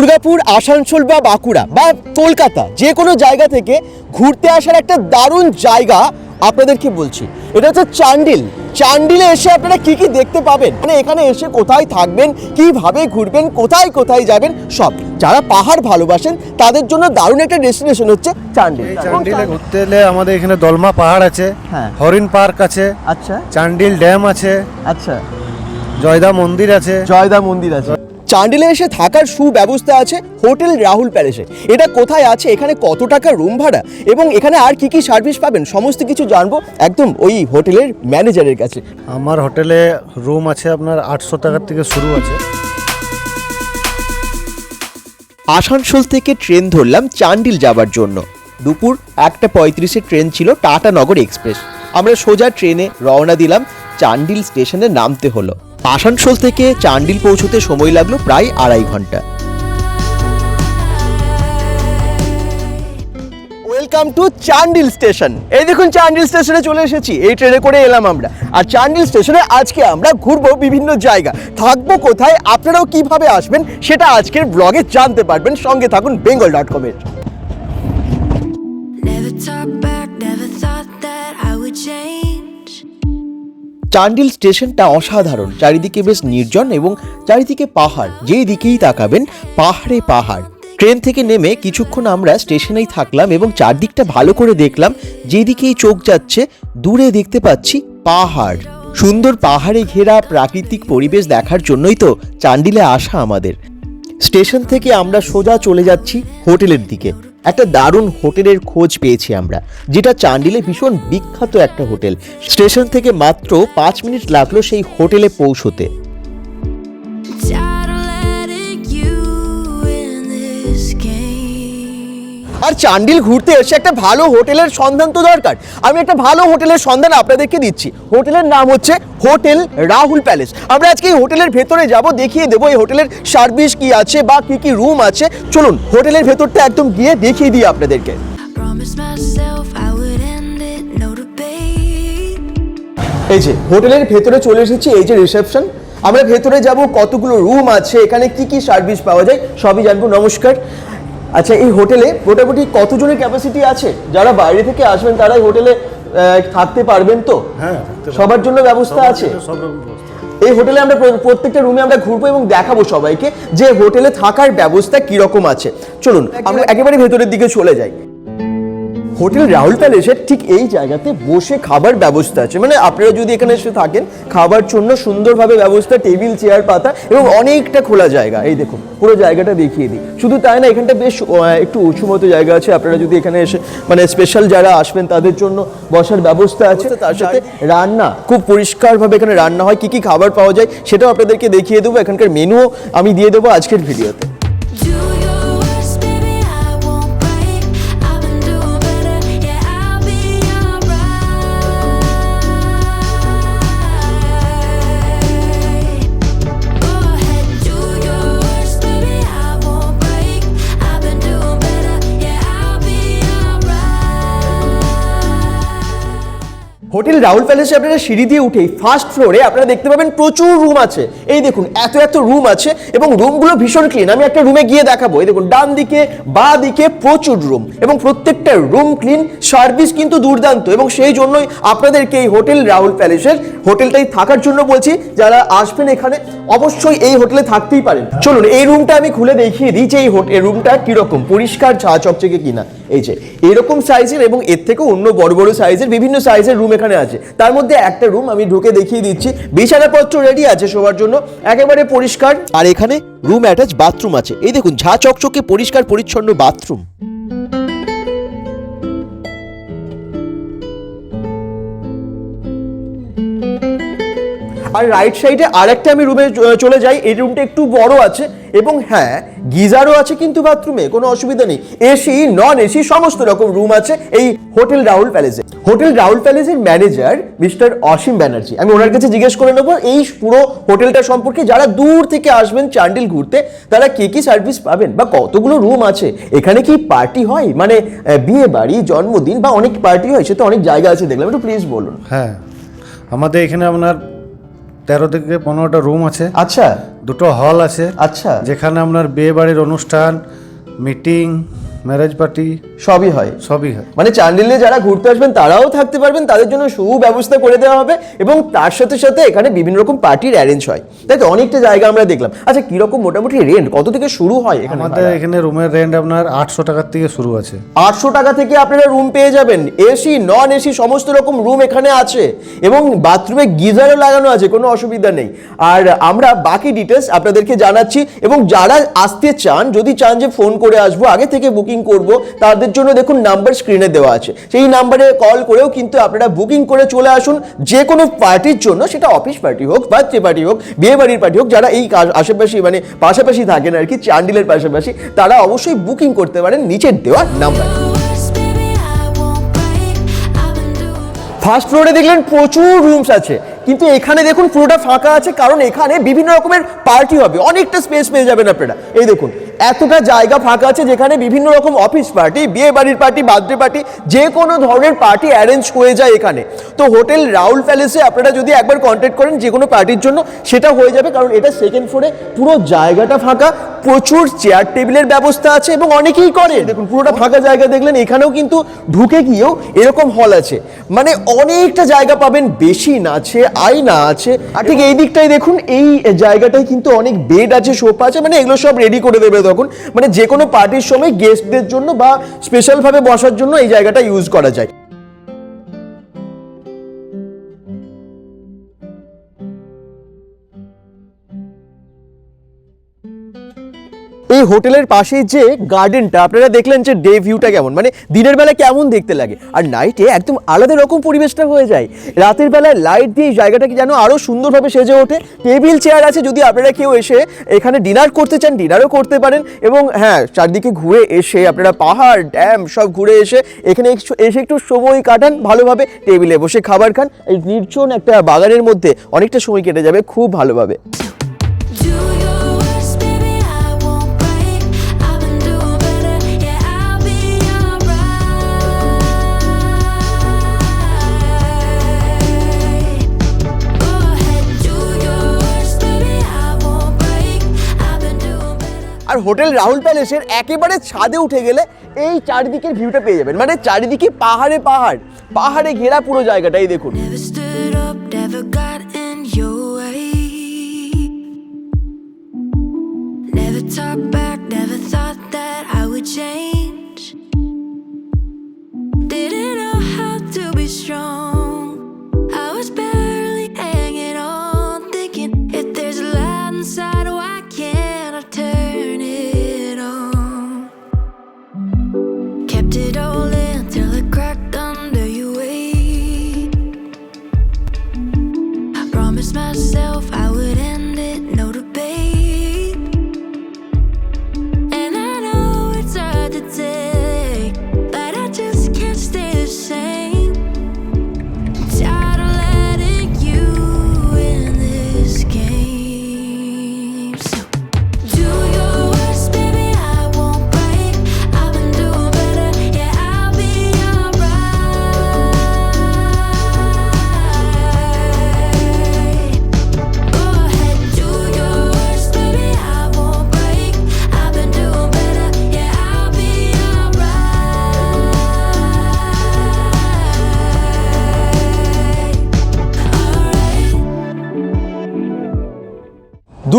দুর্গাপুর আসানসোল বা বাঁকুড়া বা কলকাতা যে কোনো জায়গা থেকে ঘুরতে আসার একটা দারুণ জায়গা আপনাদেরকে বলছি। এটা হচ্ছে চান্ডিল। চান্ডিলে এসে আপনারা কি কি দেখতে পাবেন? মানে এখানে এসে কোথায় থাকবেন? কীভাবে ঘুরবেন? কোথায় কোথায় যাবেন? সব। যারা পাহাড় ভালোবাসেন তাদের জন্য দারুণ একটা ডেস্টিনেশন হচ্ছে চান্ডিল। চান্ডিলে ঘুরতে এলে আমাদের এখানে দলমা পাহাড় আছে হ্যাঁ। হরিণ পার্ক আছে আচ্ছা। চান্ডিল ড্যাম আছে আচ্ছা। জয়দা মন্দির আছে। জয়দা মন্দির আছে। চান্ডিলে এসে থাকার সুব্যবস্থা আছে হোটেল রাহুল প্যালেসে। এটা কোথায় আছে এখানে কত টাকা রুম ভাড়া এবং এখানে আর কি কি সার্ভিস পাবেন সমস্ত কিছু জানব একদম ওই হোটেলের ম্যানেজারের কাছে। আমার হোটেলে রুম আছে আপনার আটশো টাকার থেকে শুরু আছে। আসানসোল থেকে ট্রেন ধরলাম চান্ডিল যাবার জন্য। দুপুর একটা পঁয়ত্রিশে ট্রেন ছিল টাটা নগর এক্সপ্রেস। আমরা সোজা ট্রেনে রওনা দিলাম চান্ডিল স্টেশনে নামতে হলো। আসানসোল থেকে চান্ডিল পৌঁছতে সময় লাগল প্রায় আড়াই ঘণ্টা। ওয়েলকাম টু চান্ডিল স্টেশন এই দেখুন চান্ডিল স্টেশনে চলে এসেছি। এই ট্রেনে করে এলাম আমরা। আর চান্ডিল স্টেশনে আজকে আমরা ঘুরবো বিভিন্ন জায়গা। থাকব কোথায়? আপনারাও কীভাবে আসবেন? সেটা আজকের ব্লগে জানতে পারবেন। সঙ্গে থাকুন বেঙ্গল ডট কমের চান্ডিল স্টেশনটা অসাধারণ, চারিদিকে বেশ নির্জন এবং চারিদিকে পাহাড়, যেই দিকেই তাকাবেন, পাহাড়ে পাহাড়। ট্রেন থেকে নেমে কিছুক্ষণ আমরা স্টেশনেই থাকলাম এবং চারদিকটা ভালো করে দেখলাম, যেদিকেই চোখ যাচ্ছে, দূরে দেখতে পাচ্ছি পাহাড়। সুন্দর পাহাড়ে ঘেরা প্রাকৃতিক পরিবেশ দেখার জন্যই তো চান্ডিলে আসা আমাদের। স্টেশন থেকে আমরা সোজা চলে যাচ্ছি হোটেলের দিকে। একটা দারুণ হোটেলের খোঁজ পেয়েছি আমরা, যেটা চান্ডিলে ভীষণ বিখ্যাত একটা হোটেল। স্টেশন থেকে মাত্র পাঁচ মিনিট লাগল সেই হোটেলে পৌঁছতে। আর চান্ডিল ঘুরতে এসে একটা ভালো হোটেলের সন্ধান তো দরকার। আমি একটা ভালো হোটেলের সন্ধান আপনাদেরকে দিচ্ছি। হোটেলের নাম হচ্ছে হোটেল রাহুল প্যালেস। আমরা আজকে এই হোটেলের ভেতরে যাব দেখিয়ে দেবো এই হোটেলের সার্ভিস কি আছে বা কি কি রুম আছে। চলুন হোটেলের ভেতরটা একদম গিয়ে দেখিয়ে দিই আপনাদেরকে. এই যে হোটেলের ভেতরে চলে এসেছি এই যে রিসেপশন। আমরা ভেতরে যাব কতগুলো রুম আছে এখানে কি কি সার্ভিস পাওয়া যায় সবই জানব। নমস্কার। আচ্ছা এই হোটেলে মোটামুটি কতজনের ক্যাপাসিটি আছে? যারা বাইরে থেকে আসবেন তারাই হোটেলে আহ, থাকতে পারবেন তো? হ্যাঁ সবার জন্য ব্যবস্থা আছে? সব এই হোটেলে আমরা প্র- প্রত্যেকটা রুমে আমরা ঘুরবো এবং দেখাবো সবাইকে যে হোটেলে থাকার ব্যবস্থা কীরকম আছে। চলুন আমরা একেবারে ভেতরের দিকে চলে যাই। হোটেল রাহুল প্যালেসের ঠিক এই জায়গাতে বসে খাবার ব্যবস্থা আছে। মানে আপনারা যদি এখানে এসে থাকেন খাবার জন্য সুন্দরভাবে ব্যবস্থা টেবিল চেয়ার পাতা এবং অনেকটা খোলা জায়গা। এই দেখুন পুরো জায়গাটা দেখিয়ে দিই। শুধু তাই না এখানটা বেশ একটু উঁচু মতো জায়গা আছে। আপনারা যদি এখানে এসে মানে স্পেশাল যারা আসবেন তাদের জন্য বসার ব্যবস্থা আছে। তার সাথে রান্না খুব পরিষ্কারভাবে এখানে রান্না হয় কি কি খাবার পাওয়া যায় সেটাও আপনাদেরকে দেখিয়ে দেবো। এখানকার মেনুও আমি দিয়ে দেবো আজকের ভিডিওতে হোটেল রাহুল প্যালেসে আপনারা সিঁড়ি দিয়ে উঠেই ফার্স্ট ফ্লোরে আপনারা দেখতে পাবেন প্রচুর রুম আছে। এই দেখুন, এত এত রুম আছে এবং রুমগুলো ভীষণ ক্লিন আমি একটা রুমে গিয়ে দেখাবো। এই দেখুন, ডান দিকে, বা দিকে প্রচুর রুম এবং প্রত্যেকটা রুম ক্লিন সার্ভিস কিন্তু দুর্দান্ত এবং সেই জন্যই আপনাদেরকে এই হোটেল রাহুল প্যালেসের হোটেলটাই থাকার জন্য বলছি, যারা আসবেন এখানে অবশ্যই এই হোটেলে থাকতেই পারেন। চলুন, এই রুমটা আমি খুলে দেখিয়ে দিই যে এই হোটেল রুমটা কীরকম, পরিষ্কার, ঝা চকচকে কিনা। এই যে, এরকম সাইজের এবং এর থেকেও অন্য বড় বড় সাইজের বিভিন্ন সাইজের রুম এখানে আছে। তার মধ্যে একটা রুম আমি ঢুকে দেখিয়ে দিচ্ছি। বিছানাপত্র রেডি আছে শোবার জন্য, একেবারে পরিষ্কার। আর এখানে রুম অ্যাটাচ বাথরুম আছে। এই দেখুন, ঝা চকচকে, পরিষ্কার, পরিচ্ছন্ন বাথরুম আর রাইট সাইডে আরেকটা আমি রুমে চলে যাই। এই রুমটা একটু বড় আছে এবং হ্যাঁ গিজারও আছে কিন্তু বাথরুমে কোনো অসুবিধা নেই। এসি নন এসি সমস্ত রকম রুম আছে এই হোটেল রাহুল প্যালেসে। হোটেল রাহুল প্যালেসের ম্যানেজার মিস্টার অসীম ব্যানার্জি। আমি ওনার কাছে জিজ্ঞেস করে নেব, এই পুরো হোটেলটা সম্পর্কে যারা দূর থেকে আসবেন, চান্ডিল ঘুরতে, তারা কি কি সার্ভিস পাবেন বা কতগুলো রুম আছে? এখানে কি পার্টি হয়? মানে বিয়ে বাড়ি জন্মদিন বা অনেক পার্টি হয়, সে তো অনেক জায়গা আছে, দেখলাম। একটু প্লিজ বলুন। হ্যাঁ আমাদের এখানে আপনার তেরো থেকে পনেরোটা রুম আছে। আচ্ছা। দুটো হল আছে। আচ্ছা। যেখানে আপনার বিয়ে বাড়ির অনুষ্ঠান মিটিং ম্যারেজ পার্টি সবই হয়। সবই হয়। মানে চান্ডিলে যারা ঘুরতে আসবেন তারাও থাকতে পারবেন তাদের জন্য সুব্যবস্থা করে দেওয়া হবে এবং তার সাথে সাথে এখানে বিভিন্ন রকম পার্টির অ্যারেঞ্জ হয়। তাই তো অনেকটা জায়গা আমরা দেখলাম। আচ্ছা কীরকম মোটামুটি রেন্ট কত থেকে শুরু হয় এখানে আমাদের এখানে রুমের রেন্ট আপনার আটশো টাকার থেকে শুরু আছে। আটশো টাকা থেকে আপনারা রুম পেয়ে যাবেন। এসি নন এসি সমস্ত রকম রুম এখানে আছে এবং বাথরুমে গিজারও লাগানো আছে কোনো অসুবিধা নেই। আর আমরা বাকি ডিটেলস আপনাদেরকে জানাচ্ছি এবং যারা আসতে চান যদি চান যে ফোন করে আসব আগে থেকে বুকিং করব তাদের জন্য দেখুন নাম্বার স্ক্রিনে দেওয়া আছে। সেই নাম্বারে কল করেও কিন্তু আপনারা বুকিং করে চলে আসুন যে কোনো পার্টির জন্য সেটা অফিস পার্টি হোক বার্থডে পার্টি হোক বিয়ে বাড়ির পার্টি হোক যারা এই আশেপাশে মানে পাশাপাশি থাকেন আর কি চান্ডিলের পাশাপাশি তারা অবশ্যই বুকিং করতে পারেন নিচের দেওয়া নাম্বার. ফার্স্ট ফ্লোরে দেখলেন প্রচুর রুমস আছে। কিন্তু এখানে দেখুন পুরোটা ফাঁকা আছে, কারণ এখানে বিভিন্ন রকমের পার্টি হবে। অনেকটা স্পেস পেয়ে যাবেন আপনারা। এই দেখুন, এতটা জায়গা ফাঁকা আছে যেখানে বিভিন্ন রকম অফিস পার্টি বিয়ে বাড়ির পার্টি বার্থডে পার্টি যে কোনো ধরনের পার্টি অ্যারেঞ্জ হয়ে যায় এখানে। তো হোটেল রাউল প্যালেসে আপনারা যদি একবার কন্ট্যাক্ট করেন যে কোনো পার্টির জন্য, সেটা হয়ে যাবে, কারণ এটা সেকেন্ড ফ্লোরে পুরো জায়গাটা ফাঁকা, প্রচুর চেয়ার টেবিলের ব্যবস্থা আছে এবং অনেকেই করে। দেখুন, পুরোটা ফাঁকা জায়গা দেখলেন, এখানেও কিন্তু ঢুকে গিয়েও এরকম হল আছে। মানে অনেকটা জায়গা পাবেন, বেশি না আছে আয়না আছে। আর ঠিক এই দিকটাই দেখুন, এই জায়গাটায় কিন্তু অনেক বেড আছে সোফা আছে মানে এগুলো সব রেডি করে দেবে তখন। মানে যে কোনো পার্টির সময় গেস্টদের জন্য বা স্পেশালভাবে বসার জন্য এই জায়গাটা ইউজ করা যায়। এই হোটেলের পাশে যে গার্ডেনটা, আপনারা দেখলেন যে ডে ভিউটা কেমন। মানে দিনের বেলা কেমন দেখতে লাগে। আর নাইটে একদম আলাদা রকম পরিবেশটা হয়ে যায়। রাতের বেলায় লাইট দিয়ে জায়গাটাকে যেন আরও সুন্দরভাবে সেজে ওঠে। টেবিল চেয়ার আছে যদি আপনারা কেউ এসে এখানে ডিনার করতে চান ডিনারও করতে পারেন। এবং হ্যাঁ চারদিকে ঘুরে এসে আপনারা পাহাড় ড্যাম সব ঘুরে এসে এখানে এসে একটু সময় কাটান ভালোভাবে। টেবিলে বসে খাবার খান। এই নির্জন একটা বাগানের মধ্যে অনেকটা সময় কেটে যাবে, খুব ভালোভাবে। হোটেল রাহুল প্যালেসের একেবারে ছাদে উঠে গেলে এই চারিদিকের ভিউটা পেয়ে যাবেন। মানে চারিদিকে পাহাড়ে পাহাড় পাহাড়ে ঘেরা পুরো জায়গাটাই দেখুন। Never talk back, thought that I would change.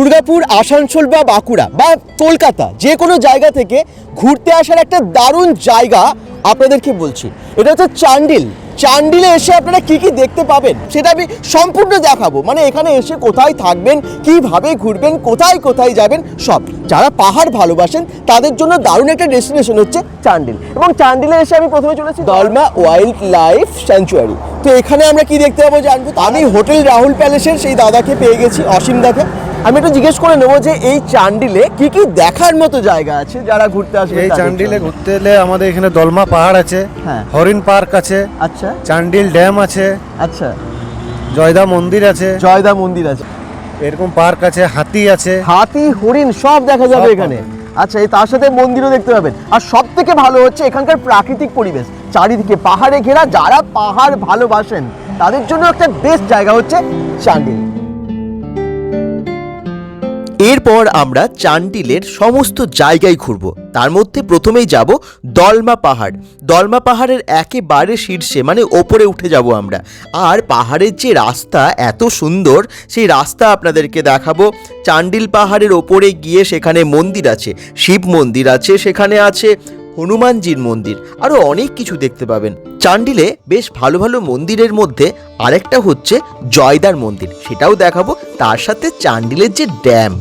Durgapur, Asansol বা বাঁকুড়া বা কলকাতা যে কোনো জায়গা থেকে ঘুরতে আসার একটা দারুণ জায়গা আপনাদেরকে বলছি। এটা হচ্ছে চান্ডিল। চান্ডিলে এসে আপনারা কি কি দেখতে পাবেন সেটা আমি সম্পূর্ণ দেখাবো। মানে এখানে এসে কোথায় থাকবেন, কীভাবে ঘুরবেন, কোথায় কোথায় যাবেন, সব। যারা পাহাড় ভালোবাসেন, তাদের জন্য দারুণ একটা ডেস্টিনেশন হচ্ছে চান্ডিল। এবং চান্ডিলে এসে আমি প্রথমে চলেছি দলমা ওয়াইল্ড লাইফ স্যাঞ্চুয়ারি তো এখানে আমরা কি দেখতে পাবো জানব? আমি হোটেল রাহুল প্যালেসের সেই দাদাকে পেয়ে গেছি, অসীম দাকে। আমি একটু জিজ্ঞেস করে নেব যে এই চান্ডিলে কি কি দেখার মতো জায়গা আছে যারা ঘুরতে আসবে এই চান্ডিলে ঘুরতে এলে আমাদের এখানে দলমা পাহাড় আছে হ্যাঁ। হরিণ পার্ক আছে আচ্ছা। চান্ডিল ড্যাম আছে আচ্ছা। জয়দা মন্দির আছে জয়দা মন্দির আছে। এরকম পার্ক আছে হাতি আছে। হাতি হরিণ সব দেখা যাবে এখানে। আচ্ছা এই তার সাথে মন্দিরও দেখতে পাবেন। আর সব থেকে ভালো হচ্ছে এখানকার প্রাকৃতিক পরিবেশ। চারিদিকে পাহাড়ে ঘেরা যারা পাহাড় ভালোবাসেন তাদের জন্য একটা বেস্ট জায়গা হচ্ছে চান্ডিল। এরপর আমরা চান্ডিলের সমস্ত জায়গায় ঘুরব। তার মধ্যে প্রথমেই যাব দলমা পাহাড়। দলমা পাহাড়ের একেবারে শীর্ষে মানে ওপরে উঠে যাব আমরা। আর পাহাড়ের যে রাস্তা এত সুন্দর, সেই রাস্তা আপনাদেরকে দেখাবো। চান্ডিল পাহাড়ের ওপরে গিয়ে সেখানে মন্দির আছে। শিব মন্দির আছে, সেখানে আছে হনুমানজির মন্দির। আরও অনেক কিছু দেখতে পাবেন। চান্ডিলে বেশ ভালো ভালো মন্দিরের মধ্যে আরেকটা হচ্ছে জয়দার মন্দির, সেটাও দেখাবো। তার সাথে চান্ডিলের যে ড্যাম,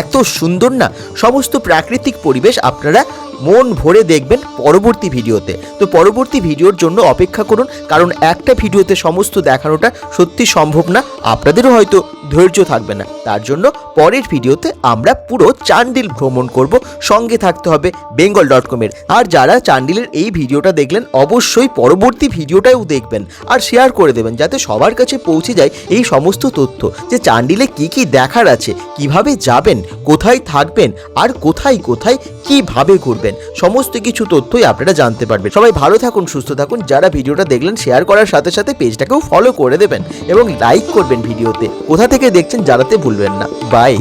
এত সুন্দর না? সমস্ত প্রাকৃতিক পরিবেশ আপনারা মন ভরে দেখবেন পরবর্তী ভিডিওতে। তো পরবর্তী ভিডিওর জন্য অপেক্ষা করুন, কারণ একটা ভিডিওতে সমস্ত দেখানোটা সত্যি সম্ভব না, আপনাদেরও হয়তো ধৈর্য থাকবে না। তার জন্য পরের ভিডিওতে আমরা পুরো চান্ডিল ভ্রমণ করব। সঙ্গে থাকতে হবে বেঙ্গল ডট কমের আর যারা চান্ডিলের এই ভিডিওটা দেখলেন, অবশ্যই পরবর্তী ভিডিওটাও দেখবেন আর শেয়ার করে দেবেন, যাতে সবার কাছে পৌঁছে যায় এই সমস্ত তথ্য যে চান্ডিলে কি কি দেখার আছে, কীভাবে যাবেন, কোথায় থাকবেন, আর কোথায় কোথায় কীভাবে ঘুরবেন। সমস্ত কিছু তথ্যই আপনারা জানতে পারবেন। সবাই ভালো থাকুন, সুস্থ থাকুন। যারা ভিডিওটা দেখলেন শেয়ার করার সাথে সাথে পেজটাকেও ফলো করে দেবেন এবং লাইক করবেন ভিডিওতে। কোথা থেকে দেখছেন জানাতে ভুলবেন না। বাই